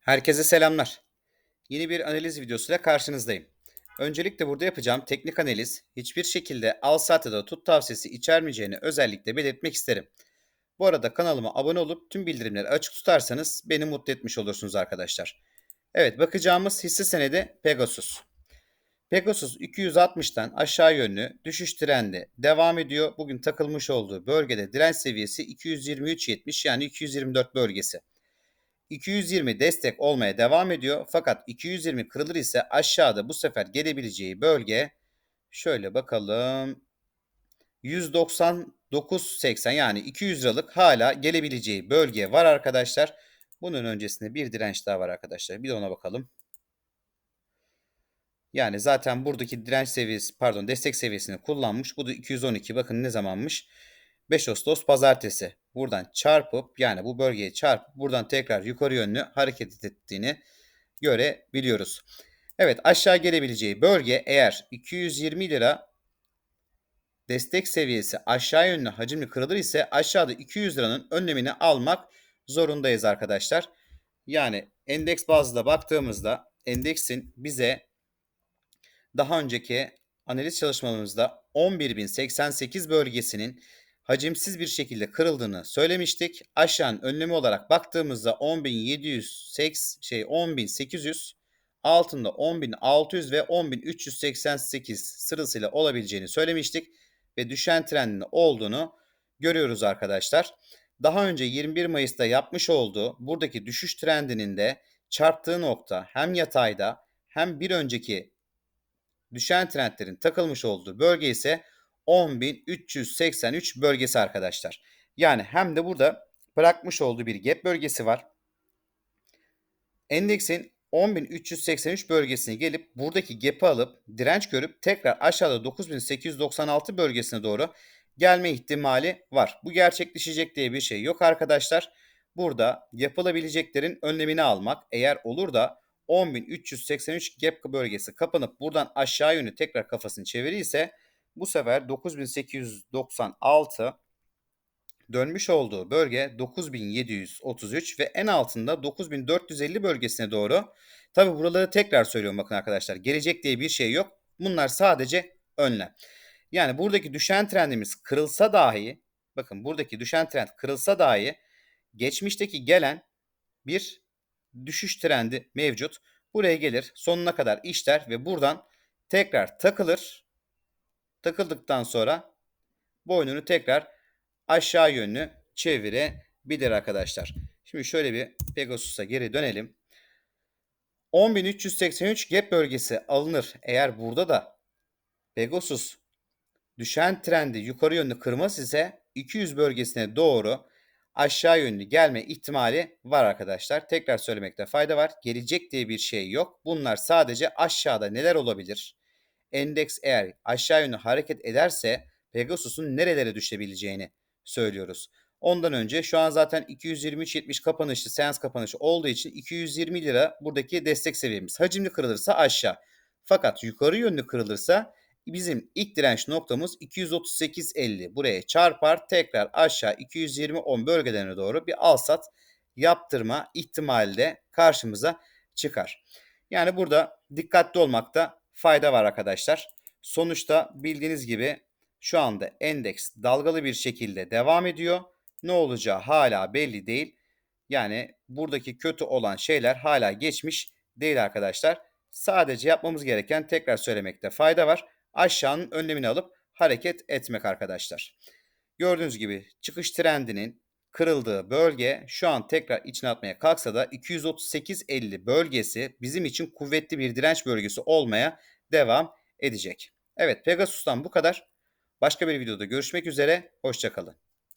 Herkese selamlar. Yeni bir analiz videosuyla karşınızdayım. Öncelikle burada yapacağım teknik analiz hiçbir şekilde al sat tut tavsiyesi içermeyeceğini özellikle belirtmek isterim. Bu arada kanalıma abone olup tüm bildirimleri açık tutarsanız beni mutlu etmiş olursunuz arkadaşlar. Evet bakacağımız hisse senedi Pegasus. Pegasus 260'tan aşağı yönlü düşüş trendi devam ediyor. Bugün takılmış olduğu bölgede direnç seviyesi 223.70 yani 224 bölgesi. 220 destek olmaya devam ediyor. Fakat 220 kırılır ise aşağıda bu sefer gelebileceği bölge şöyle bakalım 199.80 yani 200 liralık hala gelebileceği bölge var arkadaşlar. Bunun öncesinde bir direnç daha var arkadaşlar. Bir de ona bakalım. Yani zaten buradaki direnç seviyesi pardon destek seviyesini kullanmış. Bu da 212 bakın ne zamanmış. 5 Ağustos pazartesi. Buradan çarpıp yani bu bölgeye çarpıp buradan tekrar yukarı yönlü hareket ettiğini görebiliyoruz. Evet aşağı gelebileceği bölge eğer 220 lira destek seviyesi aşağı yönlü hacimli kırılır ise aşağıda 200 liranın önlemini almak zorundayız arkadaşlar. Yani endeks bazında baktığımızda endeksin bize daha önceki analiz çalışmalarımızda 11.088 bölgesinin hacimsiz bir şekilde kırıldığını söylemiştik. Aşağının önlemi olarak baktığımızda 10.700 şey 10.800 altında 10.600 ve 10.388 sırasıyla olabileceğini söylemiştik ve düşen trendin olduğunu görüyoruz arkadaşlar. Daha önce 21 Mayıs'ta yapmış olduğu buradaki düşüş trendinin de çarptığı nokta hem yatayda hem bir önceki düşen trendlerin takılmış olduğu bölge ise 10.383 bölgesi arkadaşlar. Yani hem de burada bırakmış olduğu bir gap bölgesi var. Endeksin 10.383 bölgesine gelip buradaki gap'i alıp direnç görüp tekrar aşağıda 9.896 bölgesine doğru gelme ihtimali var. Bu gerçekleşecek diye bir şey yok arkadaşlar. Burada yapılabileceklerin önlemini almak eğer olur da 10.383 gap bölgesi kapanıp buradan aşağı yönü tekrar kafasını çevirirse bu sefer 9896 dönmüş olduğu bölge 9733 ve en altında 9450 bölgesine doğru. Tabi buraları tekrar söylüyorum bakın arkadaşlar. Gelecek diye bir şey yok. Bunlar sadece önlem. Yani buradaki düşen trendimiz kırılsa dahi bakın buradaki düşen trend kırılsa dahi geçmişteki gelen bir düşüş trendi mevcut. Buraya gelir sonuna kadar işler ve buradan tekrar takılır takıldıktan sonra boynunu tekrar aşağı yönlü çevirebilir arkadaşlar. Şimdi şöyle bir Pegasus'a geri dönelim. 10.383 gap bölgesi alınır. Eğer burada da Pegasus düşen trendi yukarı yönlü kırmaz ise 200 bölgesine doğru aşağı yönlü gelme ihtimali var arkadaşlar. Tekrar söylemekte fayda var. Gelecek diye bir şey yok. Bunlar sadece aşağıda neler olabilir? Endeks eğer aşağı yönlü hareket ederse Pegasus'un nerelere düşebileceğini söylüyoruz. Ondan önce şu an zaten 223.70 kapanışlı seans kapanışı olduğu için 220 lira buradaki destek seviyemiz. Hacimli kırılırsa aşağı. Fakat yukarı yönlü kırılırsa bizim ilk direnç noktamız 238.50. Buraya çarpar tekrar aşağı 220.10 bölgelerine doğru bir al sat yaptırma ihtimali de karşımıza çıkar. Yani burada dikkatli olmakta fayda var arkadaşlar. Sonuçta bildiğiniz gibi şu anda endeks dalgalı bir şekilde devam ediyor. Ne olacağı hala belli değil. Yani buradaki kötü olan şeyler hala geçmiş değil arkadaşlar. Sadece yapmamız gereken tekrar söylemekte fayda var. Aşağının önlemini alıp hareket etmek arkadaşlar. Gördüğünüz gibi çıkış trendinin kırıldığı bölge şu an tekrar içine atmaya kalksa da 238.50 bölgesi bizim için kuvvetli bir direnç bölgesi olmaya devam edecek. Evet Pegasus'tan bu kadar. Başka bir videoda görüşmek üzere. Hoşçakalın.